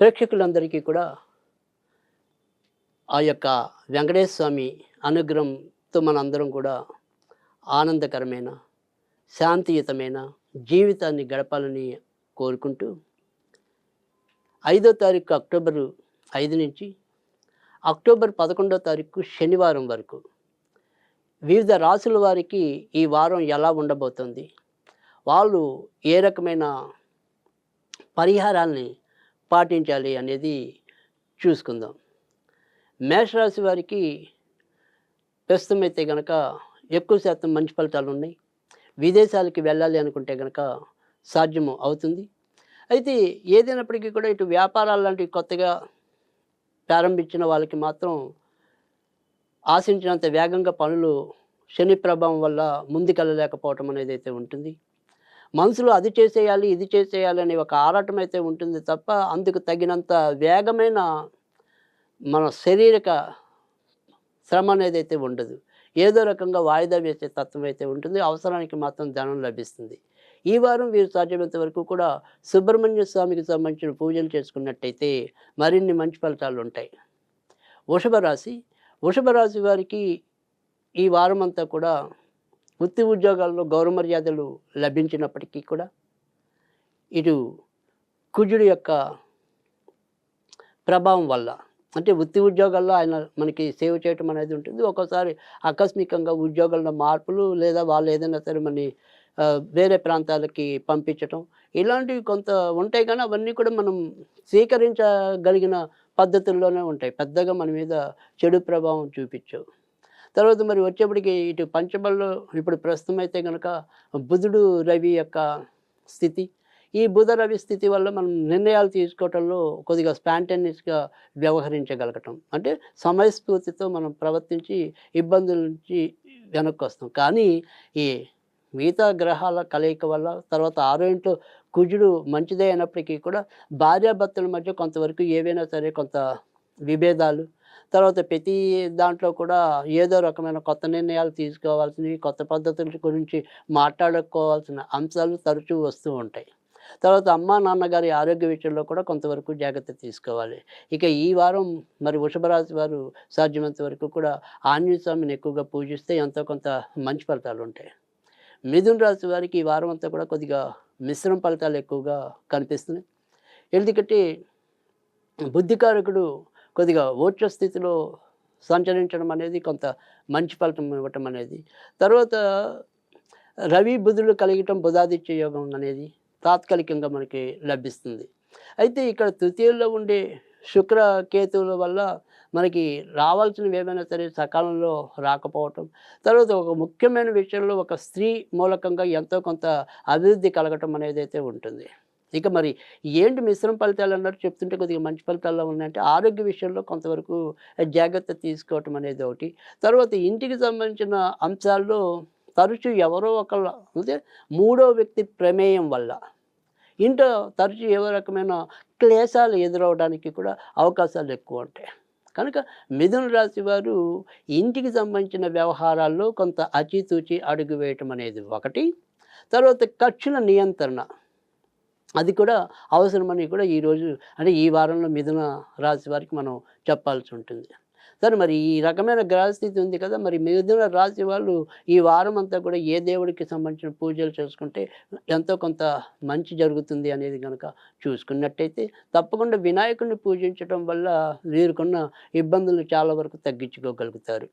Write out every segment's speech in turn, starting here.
ప్రేక్షకులందరికీ కూడా ఆ యొక్క వెంకటేశ్వర స్వామి అనుగ్రహంతో మనందరం కూడా ఆనందకరమైన శాంతియుతమైన జీవితాన్ని గడపాలని కోరుకుంటూ ఐదో తారీఖు అక్టోబరు ఐదు నుంచి అక్టోబర్ పదకొండో తారీఖు శనివారం వరకు వివిధ రాసుల వారికి ఈ వారం ఎలా ఉండబోతుంది వాళ్ళు ఏ రకమైన పరిహారాల్ని పాటించాలి అనేది చూసుకుందాం. మేషరాశి వారికి ప్రస్తుతం అయితే కనుక ఎక్కువ శాతం మంచి ఫలితాలు ఉన్నాయి. విదేశాలకి వెళ్ళాలి అనుకుంటే కనుక సాధ్యము అవుతుంది. అయితే ఏదైనప్పటికీ కూడా ఇటు వ్యాపారాలు లాంటివి కొత్తగా ప్రారంభించిన వాళ్ళకి మాత్రం ఆశించినంత వేగంగా పనులు శని ప్రభావం వల్ల ముందుకెళ్ళలేకపోవటం అనేది అయితే ఉంటుంది. మనసులో అది చేసేయాలి ఇది చేసేయాలి అనే ఒక ఆరాటం అయితే ఉంటుంది తప్ప అందుకు తగినంత వేగమైన మన శారీరక శ్రమ అనేది అయితే ఉండదు. ఏదో రకంగా వాయిదా వేసే తత్వం అయితే ఉంటుంది. అవసరానికి మాత్రం ధనం లభిస్తుంది. ఈ వారం వీరు సాధ్యమైనంత వరకు కూడా సుబ్రహ్మణ్య స్వామికి సంబంధించిన పూజలు చేసుకున్నట్టయితే మరిన్ని మంచి ఫలితాలు ఉంటాయి. వృషభ రాశి. వృషభ రాశి వారికి ఈ వారం అంతా కూడా వృత్తి ఉద్యోగాల్లో గౌరవ మర్యాదలు లభించినప్పటికీ కూడా ఇటు కుజుడు యొక్క ప్రభావం వల్ల అంటే వృత్తి ఉద్యోగాల్లో ఆయన మనకి సేవ చేయటం అనేది ఉంటుంది. ఒక్కోసారి ఆకస్మికంగా ఉద్యోగాల్లో మార్పులు లేదా వాళ్ళు ఏదైనా సరే మన వేరే ప్రాంతాలకి పంపించటం ఇలాంటివి కొంత ఉంటాయి కానీ అవన్నీ కూడా మనం స్వీకరించగలిగిన పద్ధతుల్లోనే ఉంటాయి. పెద్దగా మన మీద చెడు ప్రభావం చూపించవు. తర్వాత మరి వచ్చేప్పటికి ఇటు పంచబల్లో ఇప్పుడు ప్రస్తుతం అయితే కనుక బుధుడు రవి యొక్క స్థితి. ఈ బుధ రవి స్థితి వల్ల మనం నిర్ణయాలు తీసుకోవటంలో కొద్దిగా స్పాంటేనియస్గా వ్యవహరించగలగటం. అంటే సమయస్ఫూర్తితో మనం ప్రవర్తించి ఇబ్బందుల నుంచి వెనక్కి వస్తాం. కానీ ఈ మిగతా గ్రహాల కలయిక వల్ల తర్వాత ఆరో ఇంట్లో కుజుడు మంచిదే అయినప్పటికీ కూడా భార్యాభర్తల మధ్య కొంతవరకు ఏవైనా సరే కొంత విభేదాలు తర్వాత ప్రతి దాంట్లో కూడా ఏదో రకమైన కొత్త నిర్ణయాలు తీసుకోవాల్సినవి కొత్త పద్ధతుల గురించి మాట్లాడుకోవాల్సిన అంశాలు తరచూ వస్తూ ఉంటాయి. తర్వాత అమ్మా నాన్నగారి ఆరోగ్య విషయంలో కూడా కొంతవరకు జాగ్రత్త తీసుకోవాలి. ఇక ఈ వారం మరి వృషభరాశి వారు సాధ్యమైనంత వరకు కూడా ఆంజనేయ స్వామిని ఎక్కువగా పూజిస్తే ఎంతో కొంత మంచి ఫలితాలు ఉంటాయి. మిథున్ రాశి వారికి ఈ వారం అంతా కూడా కొద్దిగా మిశ్రమ ఫలితాలు ఎక్కువగా కనిపిస్తున్నాయి. ఎందుకంటే బుద్ధికారకుడు కొద్దిగా ఓట్ల స్థితిలో సంచరించడం అనేది కొంత మంచి ఫలితం ఇవ్వటం అనేది. తర్వాత రవి బుధులు కలిగటం బుధాదిత్య యోగం అనేది తాత్కాలికంగా మనకి లభిస్తుంది. అయితే ఇక్కడ తృతీయుల్లో ఉండే శుక్ర కేతువుల వల్ల మనకి రావాల్సినవి ఏమైనా సరే సకాలంలో రాకపోవటం. తర్వాత ఒక ముఖ్యమైన విషయంలో ఒక స్త్రీ మూలకంగా ఎంతో కొంత అభివృద్ధి కలగటం అనేది అయితే ఉంటుంది. ఇక మరి ఏంటి మిశ్రమ ఫలితాలు అన్నారు? చెప్తుంటే కొద్దిగా మంచి ఫలితాల్లో ఉన్నాయంటే ఆరోగ్య విషయంలో కొంతవరకు జాగ్రత్త తీసుకోవటం అనేది ఒకటి. తర్వాత ఇంటికి సంబంధించిన అంశాల్లో తరచూ ఎవరో ఒకళ్ళ అంటే మూడో వ్యక్తి ప్రమేయం వల్ల ఇంట్లో తరచూ ఏవో రకమైన క్లేశాలు ఎదురవడానికి కూడా అవకాశాలు ఎక్కువ ఉంటాయి. కనుక మిథున రాశి వారు ఇంటికి సంబంధించిన వ్యవహారాల్లో కొంత అచితూచి అడుగు వేయటం అనేది ఒకటి. తర్వాత ఖర్చుల నియంత్రణ. అది కూడా అవసరమని కూడా ఈరోజు అంటే ఈ వారంలో మిథున రాశి వారికి మనం చెప్పాల్సి ఉంటుంది. సరే మరి ఈ రకమైన గ్రహస్థితి ఉంది కదా మరి మిథున రాశి వాళ్ళు ఈ వారం అంతా కూడా ఏ దేవుడికి సంబంధించిన పూజలు చేసుకుంటే ఎంతో కొంత మంచి జరుగుతుంది అనేది కనుక చూసుకున్నట్టయితే తప్పకుండా వినాయకుడిని పూజించడం వల్ల వీరుకున్న ఇబ్బందులను చాలా వరకు తగ్గించుకోగలుగుతారు.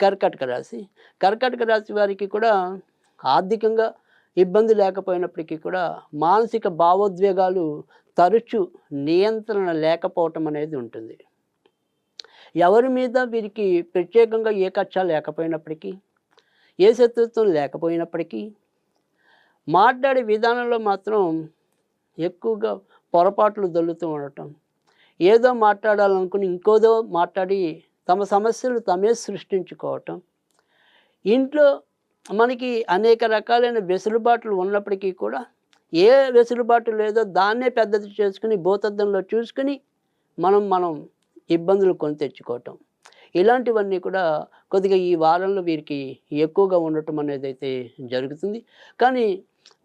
కర్కాటక రాశి కర్కాటక రాశి వారికి కూడా ఆర్థికంగా ఇబ్బంది లేకపోయినప్పటికీ కూడా మానసిక భావోద్వేగాలు తరచు నియంత్రణ లేకపోవటం అనేది ఉంటుంది. ఎవరి మీద వీరికి ప్రత్యేకంగా ఏ కక్ష లేకపోయినప్పటికీ ఏ శత్రుత్వం లేకపోయినప్పటికీ మాట్లాడే విధానంలో మాత్రం ఎక్కువగా పొరపాట్లు దొల్లుతూ ఉండటం ఏదో మాట్లాడాలనుకుని ఇంకోదో మాట్లాడి తమ సమస్యలు తమే సృష్టించుకోవటం ఇంట్లో మనకి అనేక రకాలైన వెసులుబాట్లు ఉన్నప్పటికీ కూడా ఏ వెసులుబాటు లేదో దాన్నే పెద్దది చేసుకుని భూతద్దంలో చూసుకుని మనం మనం ఇబ్బందులు కొని తెచ్చుకోవటం. ఇలాంటివన్నీ కూడా కొద్దిగా ఈ వారంలో వీరికి ఎక్కువగా ఉండటం అనేది అయితే జరుగుతుంది. కానీ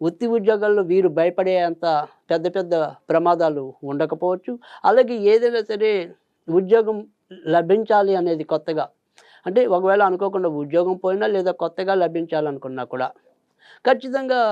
వృత్తి ఉద్యోగాల్లో వీరు భయపడే అంత పెద్ద పెద్ద ప్రమాదాలు ఉండకపోవచ్చు. అలాగే ఏదైనా సరే ఉద్యోగం లభించాలి అనేది కొత్తగా అంటే ఒకవేళ అనుకోకుండా ఉద్యోగం పోయినా లేదా కొత్తగా లభించాలనుకున్నా కూడా ఖచ్చితంగా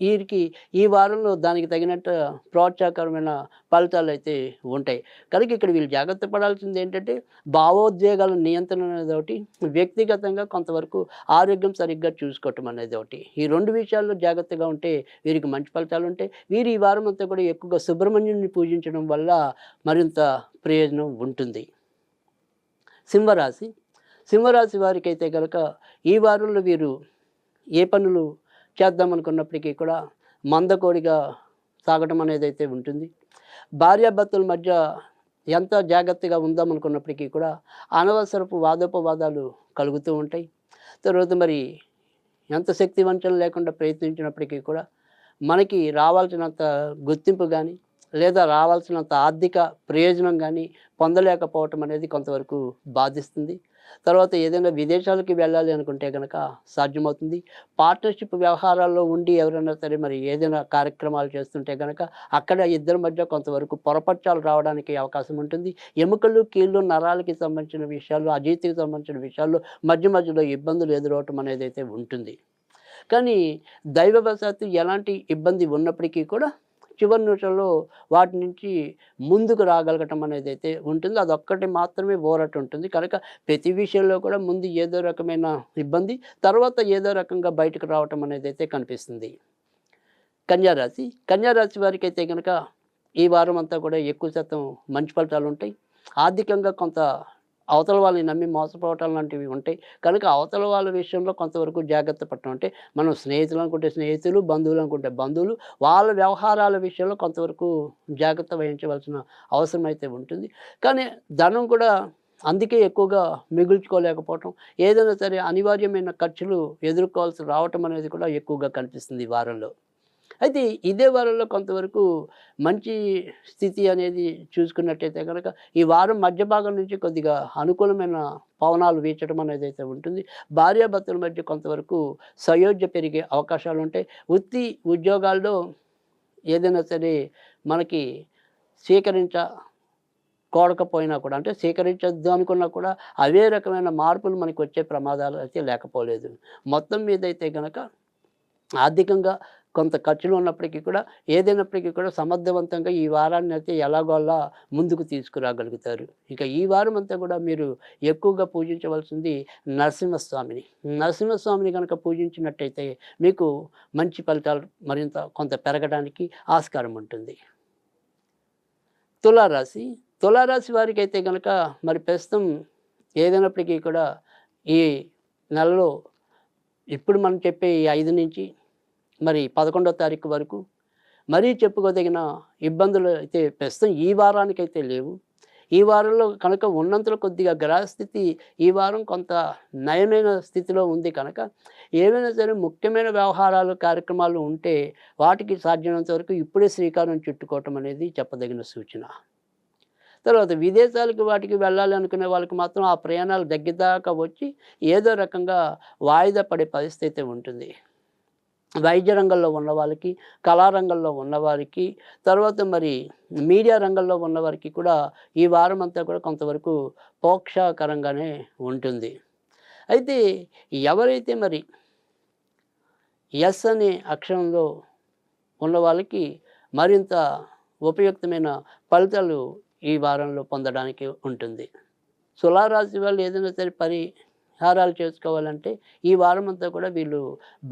వీరికి ఈ వారంలో దానికి తగినట్టు ప్రోత్సాహకరమైన ఫలితాలు అయితే ఉంటాయి. కనుక ఇక్కడ వీళ్ళు జాగ్రత్త పడాల్సింది ఏంటంటే భావోద్వేగాల నియంత్రణ అనేది ఒకటి వ్యక్తిగతంగా కొంతవరకు ఆరోగ్యం సరిగ్గా చూసుకోవటం అనేది ఒకటి. ఈ రెండు విషయాల్లో జాగ్రత్తగా ఉంటే వీరికి మంచి ఫలితాలు ఉంటాయి. వీరు ఈ వారం అంతా కూడా ఎక్కువగా సుబ్రహ్మణ్యుని పూజించడం వల్ల మరింత ప్రయోజనం ఉంటుంది. సింహరాశి సింహరాశి వారికి అయితే కనుక ఈ వారంలో వీరు ఏ పనులు చేద్దామనుకున్నప్పటికీ కూడా మందకోడిగా సాగటం అనేది అయితే ఉంటుంది. భార్యాభర్తల మధ్య ఎంత జాగ్రత్తగా ఉందాం అనుకున్నప్పటికీ కూడా అనవసరపు వాదోపవాదాలు కలుగుతూ ఉంటాయి. తర్వాత మరి ఎంత శక్తి వంచన లేకుండా ప్రయత్నించినప్పటికీ కూడా మనకి రావాల్సినంత గుర్తింపు కానీ లేదా రావాల్సినంత ఆర్థిక ప్రయోజనం కానీ పొందలేకపోవటం అనేది కొంతవరకు బాధిస్తుంది. తర్వాత ఏదైనా విదేశాలకి వెళ్ళాలి అనుకుంటే కనుక సాధ్యమవుతుంది. పార్ట్నర్షిప్ వ్యవహారాల్లో ఉండి ఎవరైనా సరే మరి ఏదైనా కార్యక్రమాలు చేస్తుంటే కనుక అక్కడ ఇద్దరి మధ్య కొంతవరకు పొరపక్షాలు రావడానికి అవకాశం ఉంటుంది. ఎముకలు కీళ్ళు నరాలకి సంబంధించిన విషయాలు అజీతికి సంబంధించిన విషయాల్లో మధ్య మధ్యలో ఇబ్బందులు ఎదురవటం అనేది అయితే ఉంటుంది. కానీ దైవవశాత్తు ఎలాంటి ఇబ్బంది ఉన్నప్పటికీ కూడా చివరి నిమిషంలో వాటి నుంచి ముందుకు రాగలగటం అనేది అయితే ఉంటుంది. అదొక్కటి మాత్రమే బోరట్ ఉంటుంది. కనుక ప్రతి విషయంలో కూడా ముందు ఏదో రకమైన ఇబ్బంది తర్వాత ఏదో రకంగా బయటకు రావటం అనేది అయితే కనిపిస్తుంది. కన్యారాశి. కన్యారాశి వారికి అయితే కనుక ఈ వారం అంతా కూడా ఎక్కువ శాతం మంచి ఫలితాలు ఉంటాయి. ఆర్థికంగా కొంత అవతల వాళ్ళని నమ్మి మోసపోవటం లాంటివి ఉంటాయి. కనుక అవతల వాళ్ళ విషయంలో కొంతవరకు జాగ్రత్త పడటం అంటే మనం స్నేహితులు అనుకుంటే స్నేహితులు బంధువులు అనుకుంటే బంధువులు వాళ్ళ వ్యవహారాల విషయంలో కొంతవరకు జాగ్రత్త వహించవలసిన అవసరం అయితే ఉంటుంది. కానీ ధనం కూడా అందుకే ఎక్కువగా మిగుల్చుకోలేకపోవటం ఏదైనా సరే అనివార్యమైన ఖర్చులు ఎదుర్కోవాల్సి రావటం అనేది కూడా ఎక్కువగా కనిపిస్తుంది ఈ వారంలో. అయితే ఇదే వారంలో కొంతవరకు మంచి స్థితి అనేది చూసుకున్నట్టయితే కనుక ఈ వారం మధ్య భాగం నుంచి కొద్దిగా అనుకూలమైన పవనాలు వీచడం అనేది అయితే ఉంటుంది. భార్యాభర్తల మధ్య కొంతవరకు సయోధ్య పెరిగే అవకాశాలు ఉంటాయి. వృత్తి ఉద్యోగాల్లో ఏదైనా సరే మనకి స్వీకరించ కోడకపోయినా కూడా అంటే స్వీకరించద్దు అనుకున్నా కూడా అవే రకమైన మార్పులు మనకు వచ్చే ప్రమాదాలు అయితే లేకపోలేదు. మొత్తం మీద అయితే కనుక ఆర్థికంగా కొంత ఖర్చులు ఉన్నప్పటికీ కూడా ఏదైనప్పటికీ కూడా సమర్థవంతంగా ఈ వారాన్ని అయితే ఎలాగోలా ముందుకు తీసుకురాగలుగుతారు. ఇక ఈ వారం అంతా కూడా మీరు ఎక్కువగా పూజించవలసింది నరసింహస్వామిని. నరసింహస్వామిని కనుక పూజించినట్టయితే మీకు మంచి ఫలితాలు మరింత కొంత పెరగడానికి ఆస్కారం ఉంటుంది. తులారాశి. తులారాశి వారికి అయితే కనుక మరి ప్రస్తుతం ఏదైనప్పటికీ కూడా ఈ నెలలో ఇప్పుడు మనం చెప్పే ఈ ఐదు నుంచి మరి పదకొండో తారీఖు వరకు మరీ చెప్పుకోదగిన ఇబ్బందులు అయితే ప్రస్తుతం ఈ వారానికైతే లేవు. ఈ వారంలో కనుక ఉన్నంతలో కొద్దిగా గ్రహస్థితి ఈ వారం కొంత నయమైన స్థితిలో ఉంది కనుక ఏమైనా సరే ముఖ్యమైన వ్యవహారాలు కార్యక్రమాలు ఉంటే వాటికి సాధ్యమైనంత వరకు ఇప్పుడే శ్రీకారం చుట్టుకోవటం అనేది చెప్పదగిన సూచన. తర్వాత విదేశాలకు వాటికి వెళ్ళాలి అనుకునే వాళ్ళకి మాత్రం ఆ ప్రయాణాలు దగ్గరదాకా వచ్చి ఏదో రకంగా వాయిదా పడే పరిస్థితి ఉంటుంది. వైద్య రంగంలో ఉన్న కళారంగంలో ఉన్నవారికి తర్వాత మరి మీడియా రంగంలో ఉన్నవారికి కూడా ఈ వారం అంతా కూడా కొంతవరకు పోక్షకరంగానే ఉంటుంది. అయితే ఎవరైతే మరి ఎస్ అనే అక్షరంలో ఉన్న వాళ్ళకి మరింత ఉపయుక్తమైన ఫలితాలు ఈ వారంలో పొందడానికి ఉంటుంది. తులారాశి వాళ్ళు ఏదైనా సరే పరి పరిహారాలు చేసుకోవాలంటే ఈ వారం అంతా కూడా వీళ్ళు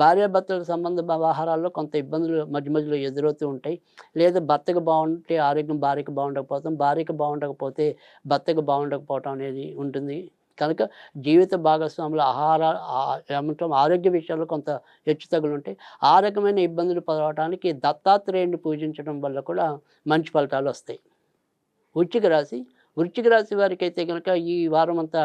భార్యాభర్తల సంబంధ వ్యవహారాల్లో కొంత ఇబ్బందులు మధ్య మధ్యలో ఎదురవుతూ ఉంటాయి. లేదా భర్తకు బాగుంటే ఆరోగ్యం భార్యకు బాగుండకపోతాం భార్యకు బాగుండకపోతే భర్తకు బాగుండకపోవటం అనేది ఉంటుంది. కనుక జీవిత భాగస్వాముల ఆహార ఏమంటాం ఆరోగ్య విషయాల్లో కొంత హెచ్చుతగులు ఉంటాయి. ఆ రకమైన ఇబ్బందులు పడవటానికి దత్తాత్రేయుని పూజించడం వల్ల కూడా మంచి ఫలితాలు వస్తాయి. వృచ్చిక రాశి వృచ్చిక రాశి వారికి అయితే కనుక ఈ వారం అంతా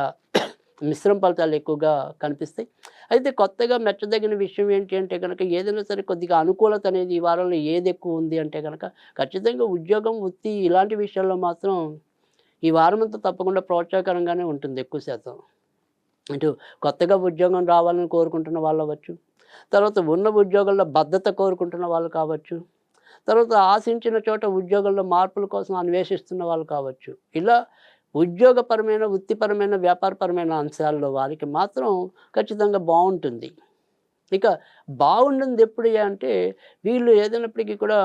మిశ్రమ ఫలితాలు ఎక్కువగా కనిపిస్తాయి. అయితే కొత్తగా మెచ్చదగిన విషయం ఏంటి అంటే కనుక ఏదైనా సరే కొద్దిగా అనుకూలత అనేది ఈ వారంలో ఏది ఎక్కువ ఉంది అంటే కనుక ఖచ్చితంగా ఉద్యోగం వృత్తి ఇలాంటి విషయాల్లో మాత్రం ఈ వారం అంతా తప్పకుండా ప్రోత్సాహకరంగానే ఉంటుంది ఎక్కువ శాతం. ఇటు కొత్తగా ఉద్యోగం రావాలని కోరుకుంటున్న వాళ్ళు అవ్వచ్చు తర్వాత ఉన్న ఉద్యోగాల్లో భద్రత కోరుకుంటున్న వాళ్ళు కావచ్చు తర్వాత ఆశించిన చోట ఉద్యోగంలో మార్పుల కోసం అన్వేషిస్తున్న వాళ్ళు కావచ్చు. ఇలా ఉద్యోగపరమైన వృత్తిపరమైన వ్యాపారపరమైన అంశాల్లో వారికి మాత్రం ఖచ్చితంగా బాగుంటుంది ఇక బాగుండింది ఎప్పుడు అంటే వీళ్ళు ఏదైనప్పటికీ కూడా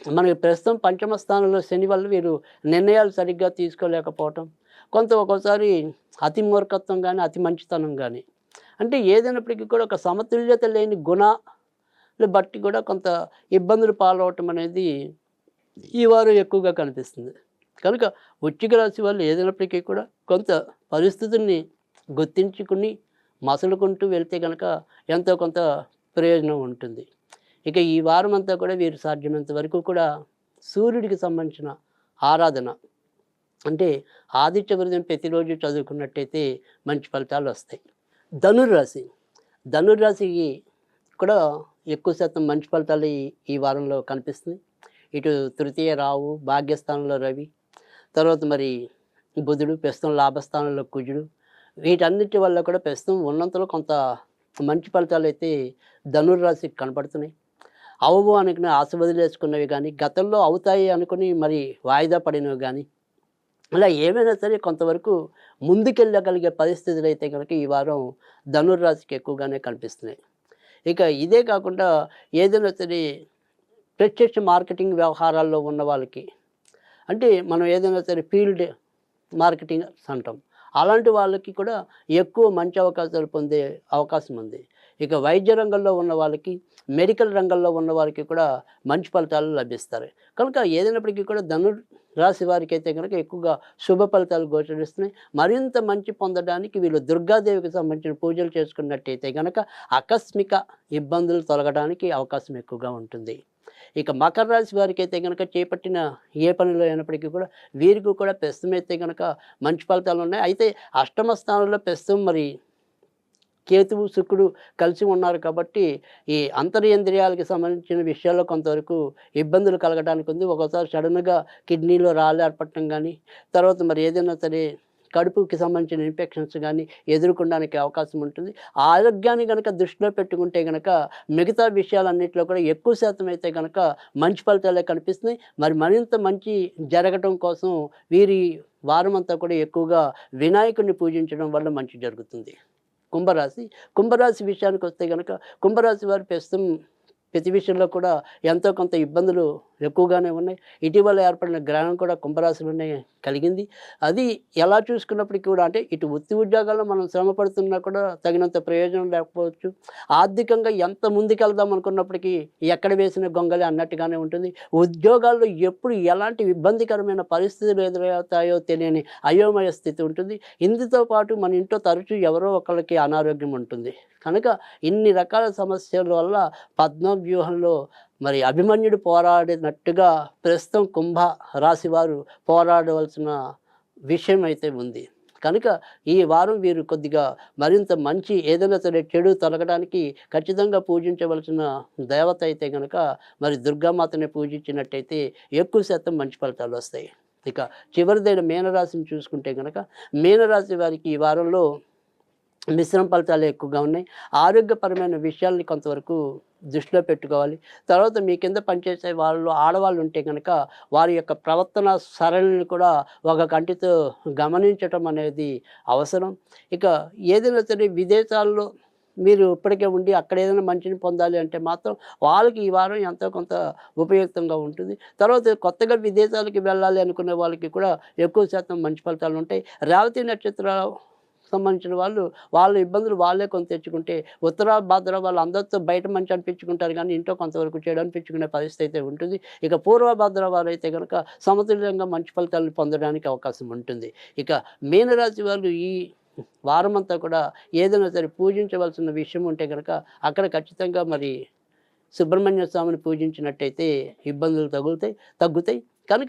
మనకి ప్రస్తుతం పంచమ స్థానంలో శని వల్ల వీరు నిర్ణయాలు సరిగ్గా తీసుకోలేకపోవటం కొంత ఒక్కోసారి అతి మూర్ఖత్వం కానీ అతి మంచితనం కానీ అంటే ఏదైనప్పటికీ కూడా ఒక సమతుల్యత లేని గుణాలు బట్టి కూడా కొంత ఇబ్బందులు పాలవటం అనేది ఈ వారు ఎక్కువగా కనిపిస్తుంది. కనుక వృశ్చిక రాశి వాళ్ళు ఏదైనప్పటికీ కూడా కొంత పరిస్థితుల్ని గుర్తించుకుని మసలుకుంటూ వెళ్తే కనుక ఎంతో కొంత ప్రయోజనం ఉంటుంది. ఇక ఈ వారం అంతా కూడా వీరు సాధ్యమైనంత వరకు కూడా సూర్యుడికి సంబంధించిన ఆరాధన అంటే ఆదిత్య వృదం ప్రతిరోజు చదువుకున్నట్టయితే మంచి ఫలితాలు వస్తాయి. ధనుర్రాశి ధనుర్రాశికి కూడా ఎక్కువ శాతం మంచి ఫలితాలు ఈ వారంలో కనిపిస్తుంది ఇటు తృతీయ రావు భాగ్యస్థానంలో రవి తర్వాత మరి బుధుడు ప్రస్తుతం లాభస్థానంలో కుజుడు. వీటన్నిటి వల్ల కూడా ప్రస్తుతం ఉన్నంతలో కొంత మంచి ఫలితాలు అయితే ధనుర్రాశికి కనపడుతున్నాయి. అవవు అనుకుని ఆశ వదిలేసుకున్నవి కానీ గతంలో అవుతాయి అనుకుని మరి వాయిదా పడినవి కానీ అలా ఏమైనా సరే కొంతవరకు ముందుకెళ్ళగలిగే పరిస్థితులు అయితే కనుక ఈ వారం ధనుర్రాశికి ఎక్కువగానే కనిపిస్తున్నాయి. ఇక ఇదే కాకుండా ఏదైనా సరే ప్రత్యక్ష మార్కెటింగ్ వ్యవహారాల్లో ఉన్న వాళ్ళకి అంటే మనం ఏదైనా సరే ఫీల్డ్ మార్కెటింగ్ అంటాం. అలాంటి వాళ్ళకి కూడా ఎక్కువ మంచి అవకాశాలు పొందే అవకాశం ఉంది. ఇక వైద్య రంగంలో ఉన్న వాళ్ళకి మెడికల్ రంగంలో ఉన్న వారికి కూడా మంచి ఫలితాలు లభిస్తారు కనుక ఏదైనప్పటికీ కూడా ధను రాశి వారికి అయితే కనుక ఎక్కువగా శుభ ఫలితాలు గోచరిస్తున్నాయి. మరింత మంచి పొందడానికి వీళ్ళు దుర్గాదేవికి సంబంధించిన పూజలు చేసుకున్నట్టయితే కనుక ఆకస్మిక ఇబ్బందులు తొలగడానికి అవకాశం ఎక్కువగా ఉంటుంది. ఇక మకర రాశి వారికి అయితే కనుక చేపట్టిన ఏ పనిలో అయినప్పటికీ కూడా వీరికి కూడా ప్రస్తుతం అయితే కనుక మంచి ఫలితాలు ఉన్నాయి. అయితే అష్టమ స్థానంలో ప్రస్తుతం మరి కేతువు శుక్రుడు కలిసి ఉన్నారు కాబట్టి ఈ అంతర్యంద్రియాలకి సంబంధించిన విషయాల్లో కొంతవరకు ఇబ్బందులు కలగడానికి ఉంది. ఒకసారి సడన్గా కిడ్నీలో రాళ్ళు ఏర్పడటం కానీ తర్వాత మరి ఏదైనా సరే కడుపుకి సంబంధించిన ఇన్ఫెక్షన్స్ కానీ ఎదుర్కొనడానికి అవకాశం ఉంటుంది. ఆరోగ్యాన్ని కనుక దృష్టిలో పెట్టుకుంటే కనుక మిగతా విషయాలన్నింటిలో కూడా ఎక్కువ శాతం అయితే కనుక మంచి ఫలితాలే కనిపిస్తున్నాయి. మరి మరింత మంచి జరగటం కోసం వీరి వారం అంతా కూడా ఎక్కువగా వినాయకుడిని పూజించడం వల్ల మంచి జరుగుతుంది. కుంభరాశి కుంభరాశి విషయానికి వస్తే కనుక కుంభరాశి వారి ప్రస్తుతం ప్రతి విషయంలో కూడా ఎంతో కొంత ఇబ్బందులు ఎక్కువగానే ఉన్నాయి. ఇటీవల ఏర్పడిన గ్రహణం కూడా కుంభరాశిలోనే కలిగింది. అది ఎలా చూసుకున్నప్పటికీ కూడా అంటే ఇటు వృత్తి ఉద్యోగాల్లో మనం శ్రమ పడుతున్నా కూడా తగినంత ప్రయోజనం లేకపోవచ్చు. ఆర్థికంగా ఎంత ముందుకెళ్దాం అనుకున్నప్పటికీ ఎక్కడ వేసిన గొంగలి అన్నట్టుగానే ఉంటుంది. ఉద్యోగాల్లో ఎప్పుడు ఎలాంటి ఇబ్బందికరమైన పరిస్థితులు ఎదురవుతాయో తెలియని అయోమయ స్థితి ఉంటుంది. ఇందుతో పాటు మన ఇంట్లో తరచూ ఎవరో ఒకరికి అనారోగ్యం ఉంటుంది. కనుక ఇన్ని రకాల సమస్యల వల్ల పద్మ వ్యూహంలో మరి అభిమన్యుడు పోరాడినట్టుగా ప్రస్తుతం కుంభ రాశి వారు పోరాడవలసిన విషయం అయితే ఉంది. కనుక ఈ వారం వీరు కొద్దిగా మరింత మంచి ఏదైనా సరే చెడు తొలగడానికి ఖచ్చితంగా పూజించవలసిన దేవత అయితే కనుక మరి దుర్గామాతని పూజించినట్టయితే ఎక్కువ శాతం మంచి ఫలితాలు వస్తాయి. ఇక చివరిదైన మీనరాశిని చూసుకుంటే కనుక మీనరాశి వారికి ఈ వారంలో మిశ్రమ ఫలితాలు ఎక్కువగా ఉన్నాయి. ఆరోగ్యపరమైన విషయాల్ని కొంతవరకు దృష్టిలో పెట్టుకోవాలి. తర్వాత మీ కింద పనిచేసే వాళ్ళు ఆడవాళ్ళు ఉంటే కనుక వారి యొక్క ప్రవర్తన సరళిని కూడా ఒక కంటితో గమనించటం అనేది అవసరం. ఇక ఏదైనా సరే విదేశాల్లో మీరు ఇప్పటికే ఉండి అక్కడ ఏదైనా మంచిని పొందాలి అంటే మాత్రం వాళ్ళకి ఈ వారం ఎంతో కొంత ఉపయుక్తంగా ఉంటుంది. తర్వాత కొత్తగా విదేశాలకి వెళ్ళాలి అనుకునే వాళ్ళకి కూడా ఎక్కువ శాతం మంచి ఫలితాలు ఉంటాయి. రేవతి నక్షత్ర సంబంధించిన వాళ్ళు వాళ్ళ ఇబ్బందులు వాళ్ళే కొంత తెచ్చుకుంటే ఉత్తర భాద్ర వాళ్ళు అందరితో బయట మంచి అనిపించుకుంటారు కానీ ఇంట్లో కొంతవరకు చెడు అనిపించుకునే పరిస్థితి అయితే ఉంటుంది. ఇక పూర్వ భాద్ర వారు అయితే కనుక సమతుల్యంగా మంచి ఫలితాలను పొందడానికి అవకాశం ఉంటుంది. ఇక మీనరాశి వాళ్ళు ఈ వారమంతా కూడా ఏదైనా సరే పూజించవలసిన విషయం ఉంటే కనుక అక్కడ ఖచ్చితంగా మరి సుబ్రహ్మణ్య స్వామిని పూజించినట్టయితే ఇబ్బందులు తగులుతాయి తగ్గుతాయి.